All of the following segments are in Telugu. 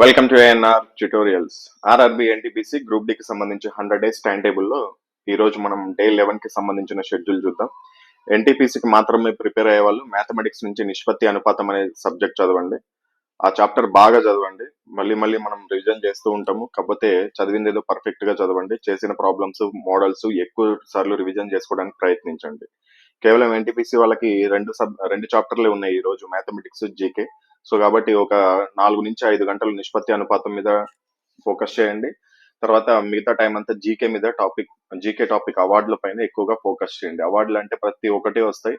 Welcome to ANR tutorials RRB NTPC గ్రూప్కి సంబంధించి హండ్రెడ్ డేస్ టైం టేబుల్లో ఈ రోజు మనం డే లెవెన్కి సంబంధించిన షెడ్యూల్ చూద్దాం. ఎన్టీపీసీకి మాత్రమే ప్రిపేర్ అయ్యే వాళ్ళు మ్యాథమెటిక్స్ నుంచి నిష్పత్తి అనుపాతం అనే సబ్జెక్ట్ చదవండి. ఆ చాప్టర్ బాగా చదవండి. మళ్ళీ మళ్ళీ మనం రివిజన్ చేస్తూ ఉంటాము. కాకపోతే చదివింది ఏదో పర్ఫెక్ట్గా చదవండి. చేసిన ప్రాబ్లమ్స్ మోడల్స్ ఎక్కువ సార్లు రివిజన్ చేసుకోవడానికి ప్రయత్నించండి. కేవలం ఎన్టీపీసీ వాళ్ళకి రెండు సబ్ రెండు చాప్టర్లే ఉన్నాయి ఈ రోజు మ్యాథమెటిక్స్ జీకే సో కాబట్టి ఒక నాలుగు నుంచి ఐదు గంటలు నిష్పత్తి అనుపాతం మీద ఫోకస్ చేయండి. తర్వాత మిగతా టైం అంతా జీకే మీద టాపిక్ జీకే టాపిక్ అవార్డుల పైన ఎక్కువగా ఫోకస్ చేయండి. అవార్డులు అంటే ప్రతి ఒక్కటి వస్తాయి.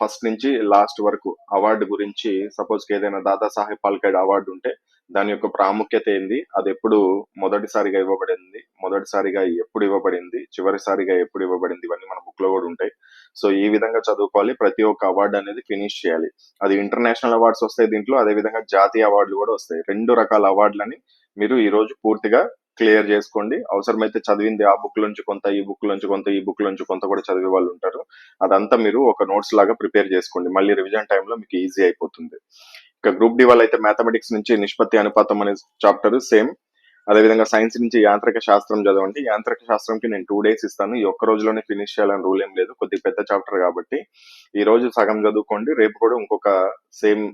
ఫస్ట్ నుంచి లాస్ట్ వరకు అవార్డు గురించి సపోజ్ ఏదైనా దాదా సాహెబ్ పాల్కేడ్ అవార్డు ఉంటే దాని యొక్క ప్రాముఖ్యత ఏంది? అది ఎప్పుడు మొదటిసారిగా ఇవ్వబడింది? మొదటిసారిగా ఎప్పుడు ఇవ్వబడింది? చివరిసారిగా ఎప్పుడు ఇవ్వబడింది? ఇవన్నీ మన బుక్లో కూడా ఉంటాయి. సో ఈ విధంగా చదువుకోవాలి. ప్రతి ఒక్క అవార్డు అనేది ఫినిష్ చేయాలి. అది ఇంటర్నేషనల్ అవార్డ్స్ వస్తాయి దీంట్లో అదే విధంగా జాతీయ అవార్డులు కూడా వస్తాయి. రెండు రకాల అవార్డులని మీరు ఈ రోజు పూర్తిగా క్లియర్ చేసుకోండి. అవసరమైతే చదివింది ఆ బుక్ నుంచి కొంత ఈ బుక్ నుంచి కొంత ఈ బుక్ నుంచి కొంత కూడా చదివే వాళ్ళు ఉంటారు. అదంతా మీరు ఒక నోట్స్ లాగా ప్రిపేర్ చేసుకోండి. మళ్ళీ రివిజన్ టైంలో మీకు ఈజీ అయిపోతుంది. ఇక గ్రూప్ డి వాళ్ళు అయితే మ్యాథమెటిక్స్ నుంచి నిష్పత్తి అనుపాతం అనే చాప్టర్ సేమ్. అదేవిధంగా సైన్స్ నుంచి యాంత్రిక శాస్త్రం చదవండి. యాంత్రిక శాస్త్రంకి నేను టూ డేస్ ఇస్తాను. ఈ ఒక్క రోజులోనే ఫినిష్ చేయాలని రూల్ ఏం లేదు. కొద్దిగా పెద్ద చాప్టర్ కాబట్టి ఈ రోజు సగం చదువుకోండి. రేపు కూడా ఇంకొక సేమ్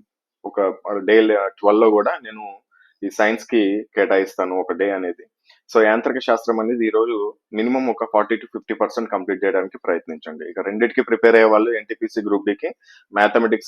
ఒక డే ట్వెల్వ్లో కూడా నేను ఈ సైన్స్కి కేటాయిస్తాను ఒక డే అనేది. సో యాంత్రిక శాస్త్రం అనేది ఈ రోజు మినిమం ఒక forty to fifty percent complete చేయడానికి ప్రయత్నించండి. ఇక రెండింటికి ప్రిపేర్ అయ్యే వాళ్ళు ఎన్టీపీసీ గ్రూప్ డికి మ్యాథమెటిక్స్